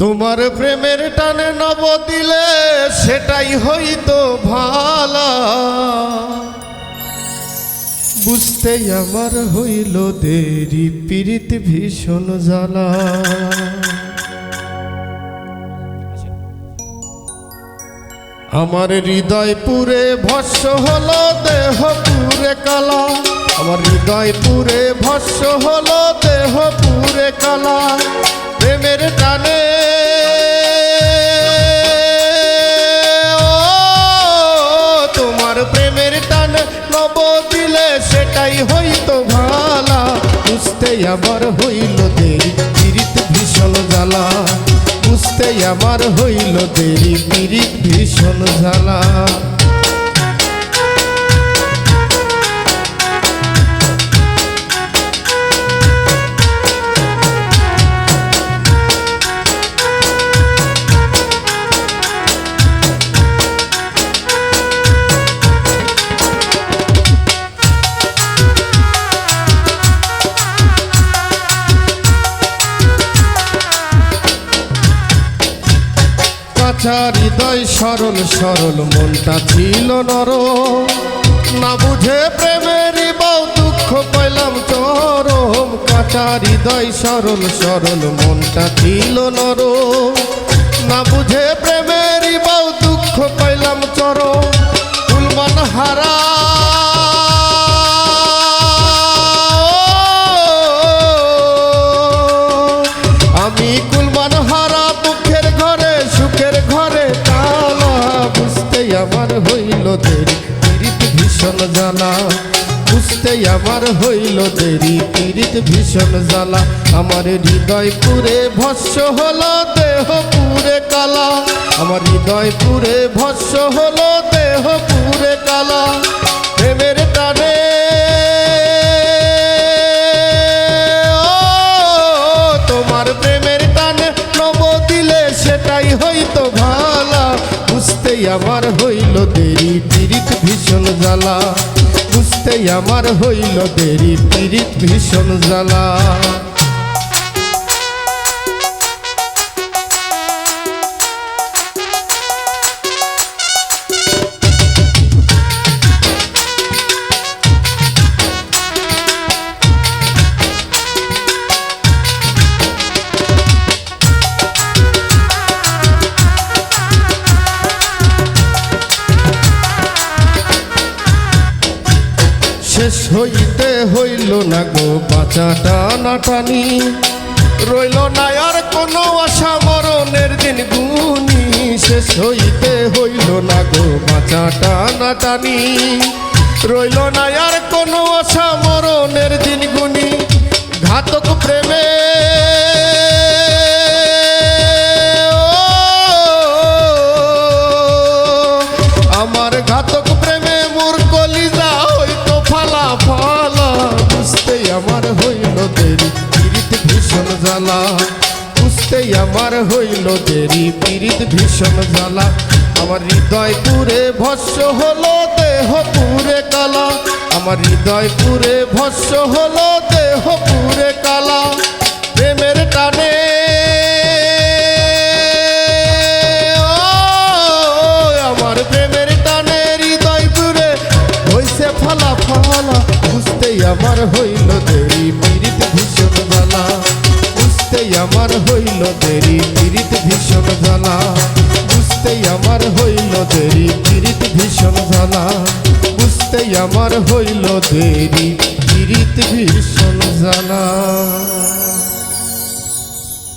তোমার প্রেমের টানে নব দিলে সেটাই হইতো ভালা। বুঝতে আমার হইল দেরি, পীড়িত ভীষণ জ্বালা। আমার হৃদয় পুরে ভস্য হলো, দেহ পুরে কালা। আমার হৃদয় পুরে ভস্য হলো, দেহ পুরে কালা। সেটাই হইতো ভালা, বুঝতে আমার হইল দেরি, পীড়িত ভীষণ জ্বালা। বুঝতে আমার হইল দেরি, পীড়িত ভীষণ জ্বালা। হৃদয় সরল সরল, মনটা ছিল নর। না বুঝে প্রেমের বউ দুঃখ পাইলাম চরম কাঁচা হৃদয় সরল সরল, মনটা ছিল নর। না বুঝে প্রেমের আমার হইল দেরি, পীড়িত ভীষণ জ্বালা। বুঝতে আমার হইল দেরি, পীড়িত ভীষণ জ্বালা। আমার হৃদয় পুরে ভস্য হলো দেহ পুরে কালা। আমার হৃদয় পুরে ভস্য হলো দেহ পুরে কালা। প্রেমের টানে তোমার প্রেমের টানে নব দিলে সেটাই হইতো ভালা। বুঝতেই আমার জ্বালা। বুঝতেই আমার হইল দেরি পীড়িত ভীষণ জ্বালা। শেষ হইতে হইল না গো বাঁচাটা না টানি রইল না আর কোনো আশা মরণের দিন গুনি শেষ হইতে হইল না গো বাঁচাটা না টানি রইল না আর কোনো আশা মরণের হইল দেরি, পীড়িত ভীষণ জ্বালা। বুঝতে আমার হইল দেরি, পীড়িত ভীষণ জ্বালা। আমার হৃদয় পুরে ভস্য হলো দেহ পুরে কালা। আমার হৃদয় পুরে ভস্য হলো দেহ পুরে কালা। প্রেমের টানে আমার প্রেমের টানে হৃদয় পুরে হইছে ফলা ফালা। বুঝতেই আমার হইল আমার হইল দেরি, পীড়িত ভীষণ জ্বালা। বুঝতেই আমার হইল দেরি, পীড়িত ভীষণ জ্বালা। বুঝতেই আমার হইল দেরি, পীড়িত ভীষণ জ্বালা।